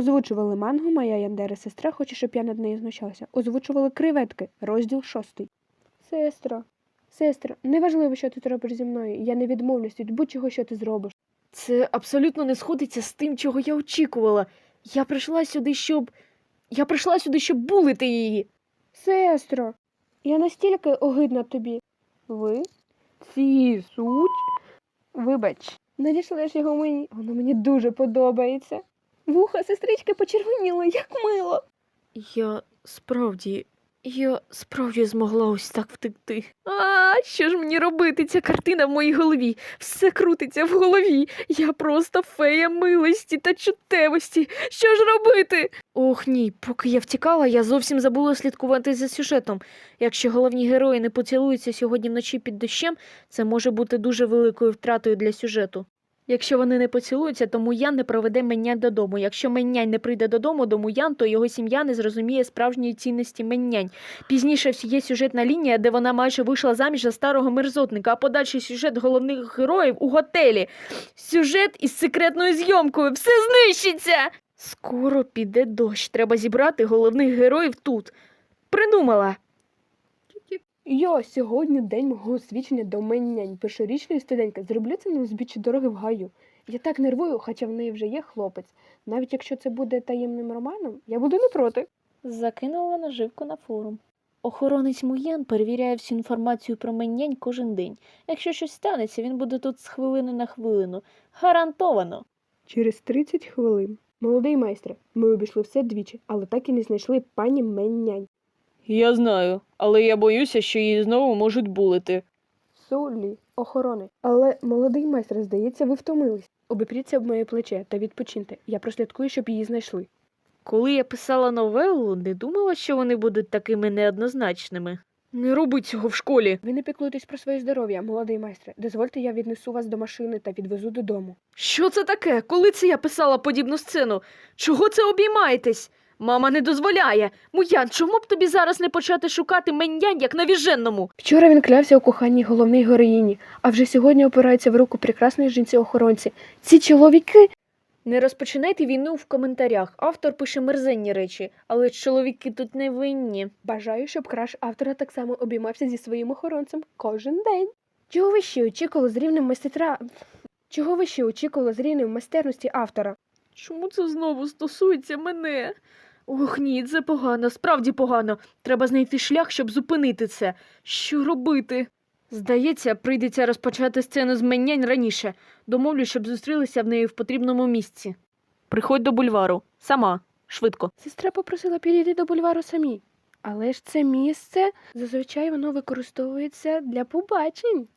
Озвучували мангу Моя Яндера сестра хоче, щоб я над нею знущався. Озвучували креветки, розділ шостий. Сестро, сестро, неважливо, що ти робиш зі мною. Я не відмовлюсь від будь-чого, що ти зробиш. Це абсолютно не сходиться з тим, чого я очікувала. Я прийшла сюди, щоб. Я прийшла сюди, щоб булити її. Сестро, я настільки огидна тобі. Ви? Ці суть? Вибач, надішлеш його мені, воно мені дуже подобається. Вуха сестрички почервоніли, як мило. Я справді. Я справді змогла ось так втекти. А що ж мені робити? Ця картина в моїй голові. Все крутиться в голові. Я просто фея милості та чуттєвості. Що ж робити? Ох ні, поки я втікала, я зовсім забула слідкувати за сюжетом. Якщо головні герої не поцілуються сьогодні вночі під дощем, це може бути дуже великою втратою для сюжету. Якщо вони не поцілуються, то Муян не проведе Меннянь додому. Якщо Меннянь не прийде додому до Муян, то його сім'я не зрозуміє справжньої цінності Меннянь. Пізніше є сюжетна лінія, де вона майже вийшла заміж за старого мерзотника, а подальший сюжет головних героїв у готелі. Сюжет із секретною зйомкою. Все знищиться! Скоро піде дощ. Треба зібрати головних героїв тут. Придумала. Йо, сьогодні день мого освічення до меннянь. Першорічної студентки. Зроблю це на узбіччі дороги в гаю. Я так нервую, хоча в неї вже є хлопець. Навіть якщо це буде таємним романом, я буду не проти. Закинула наживку на форум. Охоронець Муян перевіряє всю інформацію про Меннянь кожен день. Якщо щось станеться, він буде тут з хвилини на хвилину. Гарантовано. Через 30 хвилин. Молодий майстре, ми обійшли все двічі, але так і не знайшли пані Меннянь. Я знаю, але я боюся, що її знову можуть булити. Солі, охорони. Але, молодий майстер, здається, ви втомились. Обіпріться об моє плече та відпочиньте. Я прослідкую, щоб її знайшли. Коли я писала новелу, не думала, що вони будуть такими неоднозначними. Не роби цього в школі. Ви не піклуєтесь про своє здоров'я, молодий майстре. Дозвольте, я віднесу вас до машини та відвезу додому. Що це таке? Коли це я писала подібну сцену? Чого це обіймаєтесь? Мама не дозволяє. Муян, чому б тобі зараз не почати шукати меннянь як навіженному? Вчора він клявся у коханні головній героїні, а вже сьогодні опирається в руку прекрасної жінці-охоронці. Ці чоловіки. Не розпочинайте війну в коментарях. Автор пише мерзенні речі, але чоловіки тут не винні. Бажаю, щоб краш автора так само обіймався зі своїм охоронцем кожен день. Чого ви ще очікували з рівнем майстра? Чого ви ще очікували з рівнем майстерності автора? Чому це знову стосується мене? Ох ні, це погано, справді погано. Треба знайти шлях, щоб зупинити це. Що робити? Здається, прийдеться розпочати сцену з раніше. Домовлю, щоб зустрілися в неї в потрібному місці. Приходь до бульвару. Сама. Швидко. Сестра попросила підійти до бульвару самі. Але ж це місце зазвичай воно використовується для побачень.